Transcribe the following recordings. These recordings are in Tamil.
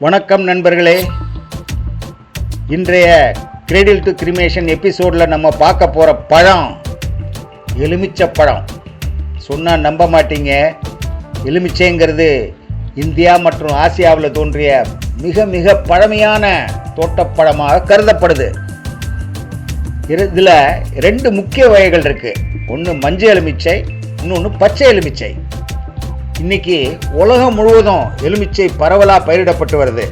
வணக்கம் நண்பர்களே. இன்றைய கிரெடில் டு கிரிமேஷன் எபிசோடில் நம்ம பார்க்க போகிற பழம் எலுமிச்சை பழம். சொன்னால் நம்ப மாட்டீங்க. எலுமிச்சைங்கிறது இந்தியா மற்றும் ஆசியாவில் தோன்றிய மிக மிக பழமையான தோட்டப்பழமாக கருதப்படுது. இதில் ரெண்டு முக்கிய வகைகள் இருக்குது ஒன்று மஞ்சள் எலுமிச்சை இன்னொன்று பச்சை எலுமிச்சை. இன்னைக்கு உலகம் முழுவதும் எலுமிச்சை பரவலாக பயிரிடப்பட்டு வருது.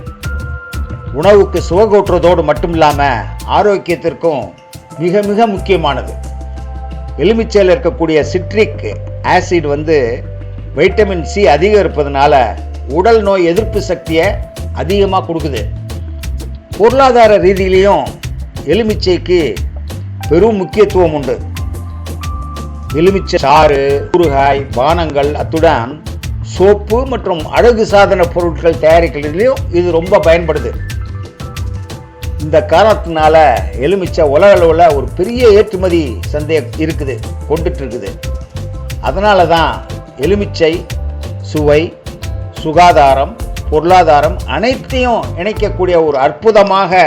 உணவுக்கு சுவகூட்டுறதோடு மட்டும் இல்லாமல் ஆரோக்கியத்திற்கும் மிக மிக முக்கியமானது. எலுமிச்சையில் இருக்கக்கூடிய சிட்ரிக் ஆசிட் வந்து வைட்டமின் சி அதிகம் இருப்பதனால உடல் நோய் எதிர்ப்பு சக்தியை அதிகமாக கொடுக்குது. பொருளாதார ரீதியிலையும் எலுமிச்சைக்கு பெரும் முக்கியத்துவம் உண்டு. எலுமிச்சை சாறு ஊறுகாய் பானங்கள் அத்துடன் சோப்பு மற்றும் அழகு சாதன பொருட்கள் தயாரிக்கிறதுலையும் இது ரொம்ப பயன்படுது. இந்த காரணத்தினால எலுமிச்சை உலக அளவில் ஒரு பெரிய ஏற்றுமதி சந்தை இருக்குது கொண்டுட்டு இருக்குது அதனால தான் எலுமிச்சை சுவை சுகாதாரம் பொருளாதாரம் அனைத்தையும் இணைக்கக்கூடிய ஒரு அற்புதமாக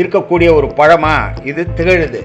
இருக்கக்கூடிய ஒரு பழமாக இது திகழுது.